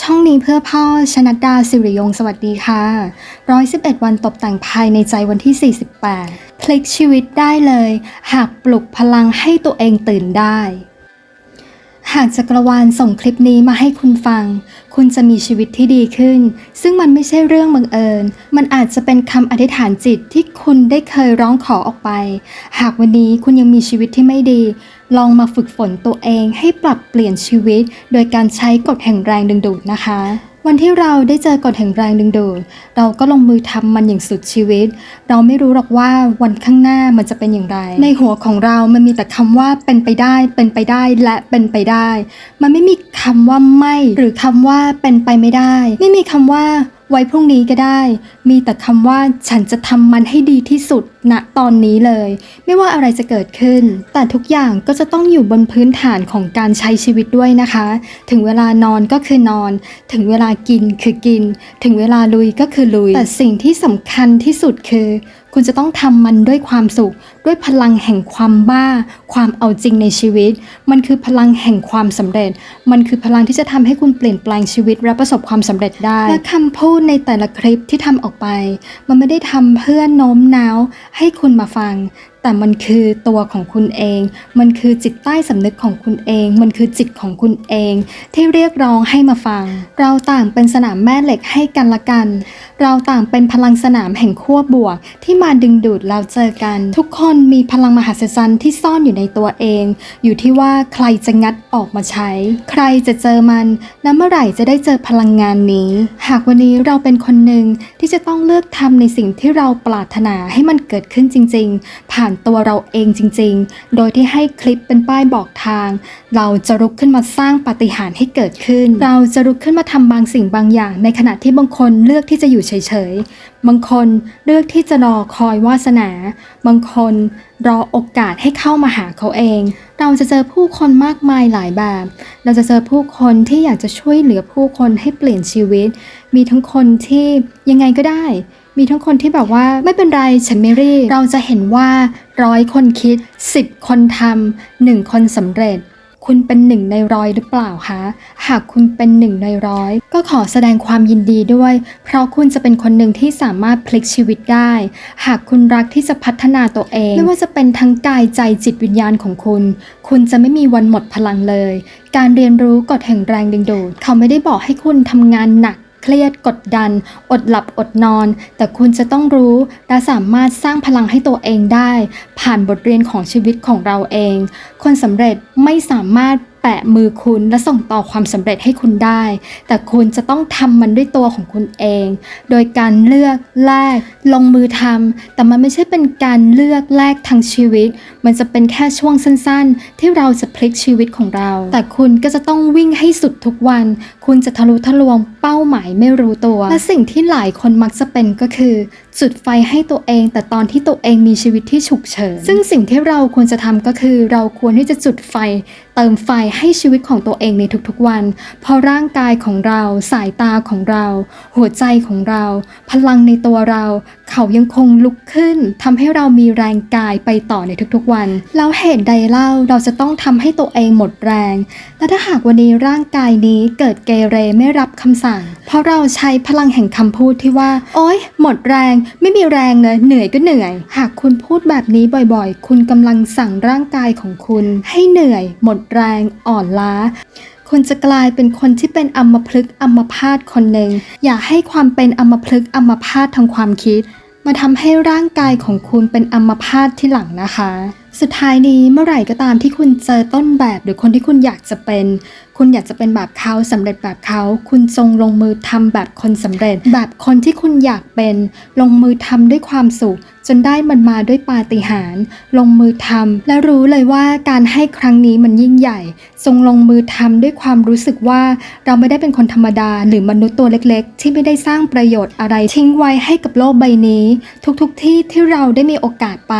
ช่องนี้เพื่อพ่อชนัดดาสิริยงสวัสดีค่ะ 111 วันตกแต่งภายในใจวันที่ 48 พลิกชีวิตได้เลย หากปลุกพลังให้ตัวเองตื่นได้ หากจักรวาลส่งคลิปนี้มาให้คุณฟัง คุณจะมีชีวิตที่ดีขึ้น ซึ่งมันไม่ใช่เรื่องบังเอิญ มันอาจจะเป็นคำอธิษฐานจิตที่คุณได้เคยร้องขอออกไป หากวันนี้คุณยังมีชีวิตที่ไม่ดี ลองมาฝึกฝนตัวเองให้ปรับเปลี่ยนชีวิต โดยการใช้กฎแห่งแรงดึงดูดนะคะ วันที่เราได้เจอกฎแห่งแรงดึงดูด เราก็ลงมือทำมันอย่างสุดชีวิต เราไม่รู้หรอกว่าวันข้างหน้ามันจะเป็นอย่างไร ในหัวของเรามันมีแต่คำว่าเป็นไปได้ เป็นไปได้และเป็นไปได้ มันไม่มีคำว่าไม่ หรือคำว่าเป็นไปไม่ได้ ไม่มีคำว่าไว้พรุ่งนี้ก็ได้ มีแต่คำว่าฉันจะทำมันให้ดีที่สุด ณตอนนี้เลย ไม่ว่าอะไรจะเกิดขึ้น แต่ทุกอย่างก็จะต้องอยู่บนพื้นฐานของการใช้ชีวิตด้วยนะคะ ถึงเวลานอนก็คือนอน ถึงเวลากินคือกิน ถึงเวลาลุยก็คือลุย แต่สิ่งที่สำคัญที่สุดคือ คุณจะต้องทำมันด้วยความสุข ด้วยพลังแห่งความบ้า ความเอาจริงในชีวิต มันคือพลังแห่งความสำเร็จ มันคือพลังที่จะทำให้คุณเปลี่ยนแปลงชีวิตและประสบความสำเร็จได้ และคำพูดในแต่ละคลิปที่ทำออกไป มันไม่ได้ทำเพื่อโน้มน้าวให้คุณมาฟัง แต่มันคือตัวของคุณเอง มันคือจิตใต้สำนึกของคุณเอง มันคือจิตของคุณเอง ที่เรียกร้องให้มาฟัง เราต่างเป็นสนามแม่เหล็กให้กันละกัน เราต่างเป็นพลังสนามแห่งขั้วบวก ที่มาดึงดูดเราเจอกัน ทุกคนมีพลังมหัศจรรย์ที่ซ่อนอยู่ในตัวเอง อยู่ที่ว่าใครจะงัดออกมาใช้ ใครจะเจอมันและเมื่อไหร่จะได้เจอพลังงานนี้ หากวันนี้เราเป็นคนหนึ่งที่จะต้องเลือกทำในสิ่งที่เราปรารถนาให้มันเกิดขึ้นจริง ๆ ผ่านตัวเราเองจริงๆ โดยที่ให้คลิปเป็นป้ายบอกทาง เราจะลุกขึ้นมาสร้างปาฏิหาริย์ให้เกิดขึ้น เราจะลุกขึ้นมาทำบางสิ่งบางอย่าง ในขณะที่บางคนเลือกที่จะอยู่เฉยๆ บางคนเลือกที่จะรอคอยวาสนา บางคนรอโอกาสให้เข้ามาหาเขาเอง เราจะเจอผู้คนมากมายหลายแบบ เราจะเจอผู้คนที่อยากจะช่วยเหลือผู้คนให้เปลี่ยนชีวิต มีทั้งคนที่ยังไงก็ได้ มีทั้งคนที่แบบว่าไม่เป็นไรฉันไม่รีบเราจะเห็นว่า ร้อยคนคิด10คนทำหนึ่งคนสำเร็จ คุณเป็นหนึ่งในร้อยหรือเปล่าคะ หากคุณเป็นหนึ่งในร้อย ก็ขอแสดงความยินดีด้วย เพราะคุณจะเป็นคนหนึ่งที่สามารถพลิกชีวิตได้ หากคุณรักที่จะพัฒนาตัวเอง ไม่ว่าจะเป็นทั้งกายใจจิตวิญญาณของคุณ คุณจะไม่มีวันหมดพลังเลย การเรียนรู้กฎแห่งแรงดึงดูดเขาไม่ได้บอกให้คุณทำงานหนัก เครียดกดดัน อดหลับอดนอน แต่คุณจะต้องรู้และสามารถสร้างพลังให้ตัวเองได้ ผ่านบทเรียนของชีวิตของเราเอง คนสำเร็จไม่สามารถ แปะมือคุณและส่งต่อความสำเร็จให้คุณได้ แต่คุณจะต้องทำมันด้วยตัวของคุณเอง โดยการเลือกแลกลงมือทำแต่มันไม่ใช่เป็นการเลือกแลกทั้งชีวิต มันจะเป็นแค่ช่วงสั้นๆ ที่เราจะพลิกชีวิตของเรา แต่คุณก็จะต้องวิ่งให้สุดทุกวัน คุณจะทะลุทะลวงเป้าหมายไม่รู้ตัว และสิ่งที่หลายคนมักจะเป็นก็คือ จุดไฟให้ตัวเอง แต่ตอนที่ตัวเองมีชีวิตที่ฉุกเฉินซึ่งสิ่งที่เราควรจะทำก็คือ เราควรที่จะจุดไฟ เติมไฟให้ชีวิตของตัวเองในทุกๆวัน เพราะร่างกายของเรา สายตาของเรา หัวใจของเรา พลังในตัวเรา เขายังคงลุกขึ้นทำให้เรามีแรงกายไปต่อในทุกๆวัน แล้วเหตุใดเล่าเราจะต้องทำให้ตัวเองหมดแรง และถ้าหากวันนี้ร่างกายนี้เกิดเกเรไม่รับคำสั่ง เพราะเราใช้พลังแห่งคำพูดที่ว่า โอ๊ย หมดแรง ไม่มีแรงเลยเหนื่อยก็เหนื่อย หากคุณพูดแบบนี้บ่อยๆ คุณกำลังสั่งร่างกายของคุณ ให้เหนื่อย หมดแรงอ่อนล้าคุณจะกลายเป็นคนที่เป็นอัมพฤกษ์อัมพาตคนหนึ่ง อย่าให้ความเป็นอัมพฤกษ์อัมพาตทางความคิด มาทำให้ร่างกายของคุณเป็นอัมพาตที่หลังนะคะ สุดท้ายนี้เมื่อไหร่ก็ตามที่คุณเจอต้นแบบหรือคนที่คุณอยากจะเป็น คุณอยากจะเป็นแบบเขาสำเร็จแบบเขา คุณจงลงมือทำแบบคนสำเร็จ แบบคนที่คุณอยากเป็น ลงมือทำด้วยความสุข จนได้มันมาด้วยปาฏิหาริย์ลงมือทำและรู้เลยว่าการให้ครั้งนี้มันยิ่งใหญ่ ทรงลงมือทำด้วยความรู้สึกว่าเราไม่ได้เป็นคนธรรมดาหรือมนุษย์ตัวเล็ก ๆ ที่ไม่ได้สร้างประโยชน์อะไรทิ้งไว้ให้กับโลกใบนี้ ทุกๆทที่ที่เราได้มีโอกาสไป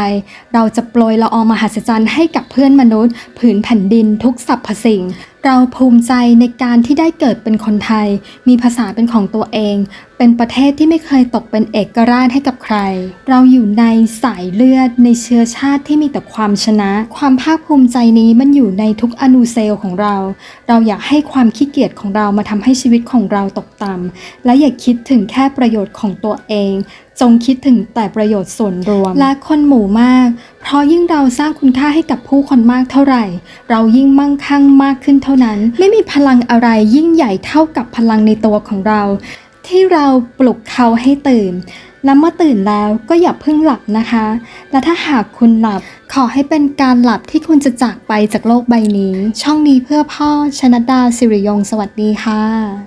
เราจะโปรยละอองมหัศจรรย์ให้กับเพื่อนมนุษย์ ผืนแผ่นดินทุกสรรพสิ่ง เราภูมิใจในการที่ได้เกิดเป็นคนไทย มีภาษาเป็นของตัวเอง เป็นประเทศที่ไม่เคยตกเป็นเอกราชให้กับใคร เราอยู่ในสายเลือดในเชื้อชาติที่มีแต่ความชนะ ความภาคภูมิใจนี้มันอยู่ในทุกอนูเซลล์ของเรา เราอยากให้ความขี้เกียจของเรามาทำให้ชีวิตของเราตกต่ำและอย่าคิดถึงแค่ประโยชน์ของตัวเอง จงคิดถึงแต่ประโยชน์ส่วนรวม และคนหมู่มาก เพราะยิ่งเราสร้างคุณค่าให้กับผู้คนมากเท่าไหร่ เรายิ่งมั่งคั่งมากขึ้นเท่านั้น ไม่มีพลังอะไรยิ่งใหญ่เท่ากับพลังในตัวของเรา ที่เราปลุกเขาให้ตื่น และเมื่อตื่นแล้วก็อย่าเพิ่งหลับนะคะ และถ้าหากคุณหลับขอให้เป็นการหลับที่คุณจะจากไปจากโลกใบนี้ ช่องนี้เพื่อพ่อชนดดาสิริยง สวัสดีค่ะ